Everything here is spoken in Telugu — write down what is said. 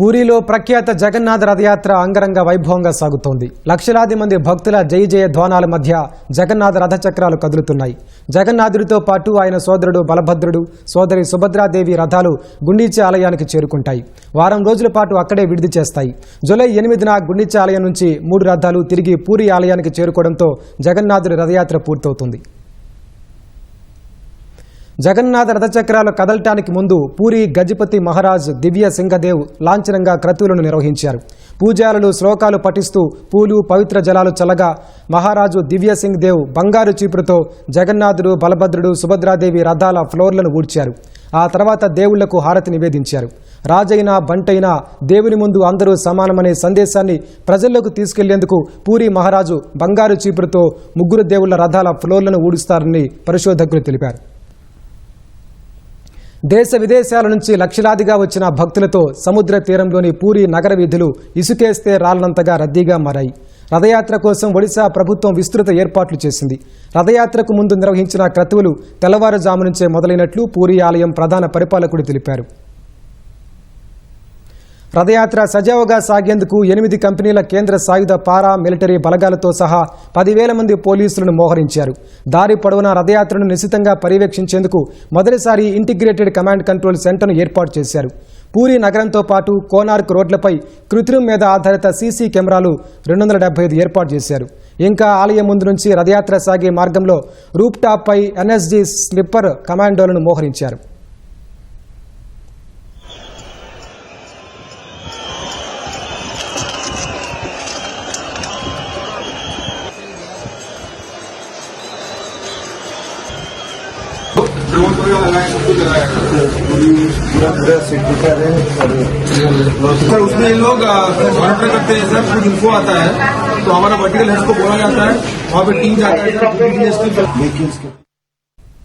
పూరిలో ప్రఖ్యాత జగన్నాథ రథయాత్ర అంగరంగ వైభవంగా సాగుతోంది. లక్షలాది మంది భక్తుల జై జయ ధ్వానాల మధ్య జగన్నాథ రథచక్రాలు కదులుతున్నాయి. జగన్నాథుడితో పాటు ఆయన సోదరుడు బలభద్రుడు సోదరి సుభద్రాదేవి రథాలు గుండీచే ఆలయానికి చేరుకుంటాయి. వారం రోజుల పాటు అక్కడే విడిది చేస్తాయి. జూలై ఎనిమిదిన గుండీచే ఆలయం నుంచి మూడు రథాలు తిరిగి పూరి ఆలయానికి చేరుకోవడంతో జగన్నాథుడి రథయాత్ర పూర్తవుతుంది. జగన్నాథ రథచక్రాలు కదలటానికి ముందు పూరి గజపతి మహారాజ్ దివ్య సింగదేవ్ లాంఛనంగా క్రతువులను నిర్వహించారు. పూజారులు శ్లోకాలు పఠిస్తూ పూలు పవిత్ర జలాలు చల్లగా మహారాజు దివ్య సింగ్ దేవ్ బంగారు చీపురుతో జగన్నాథుడు బలభద్రుడు సుభద్రాదేవి రథాల ఫ్లోర్లను ఊడ్చారు. ఆ తర్వాత దేవుళ్ళకు హారతి నివేదించారు. రాజైనా బంటైనా దేవుని ముందు అందరూ సమానమనే సందేశాన్ని ప్రజల్లోకి తీసుకెళ్ళేందుకు పూరి మహారాజు బంగారు చీపురుతో ముగ్గురు దేవుళ్ళ రథాల ఫ్లోర్లను ఊడుస్తారని పరిశోధకులు తెలిపారు. దేశ విదేశాల నుంచి లక్షలాదిగా వచ్చిన భక్తులతో సముద్ర తీరంలోని పూరి నగర వీధులు ఇసుకేస్తే రాలనంతగా రద్దీగా మారాయి. రథయాత్ర కోసం ఒడిశా ప్రభుత్వం విస్తృత ఏర్పాట్లు చేసింది. రథయాత్రకు ముందు నిర్వహించిన క్రతువులు తెల్లవారుజాము నుంచే మొదలైనట్లు పూరి ఆలయం ప్రధాన పరిపాలకుడు తెలిపారు. రథయాత్ర సజావుగా సాగేందుకు ఎనిమిది కంపెనీల కేంద్ర సాయుధ పారా మిలిటరీ బలగాలతో సహా పదివేల మంది పోలీసులను మోహరించారు. దారి పొడవునా రథయాత్రను నిశితంగా పర్యవేక్షించేందుకు మొదటిసారి ఇంటిగ్రేటెడ్ కమాండ్ కంట్రోల్ సెంటర్ను ఏర్పాటు చేశారు. పూరి నగరంతో పాటు కోనార్క్ రోడ్లపై కృత్రిమ మీద ఆధారిత సీసీ కెమెరాలు రెండు వందల డెబ్బై ఐదు ఏర్పాటు చేశారు. ఇంకా ఆలయం ముందు నుంచి రథయాత్ర సాగే మార్గంలో రూప్ టాప్పై ఎన్ఎస్జీ స్లిప్పర్ కమాండోలను మోహరించారు. सर उसमें इन लोग मॉनिटर करते हैं सर कुछ इन्फो आता है तो हमारा वर्टिकल हेड को बोला जाता है, वहाँ पे टीम जाता है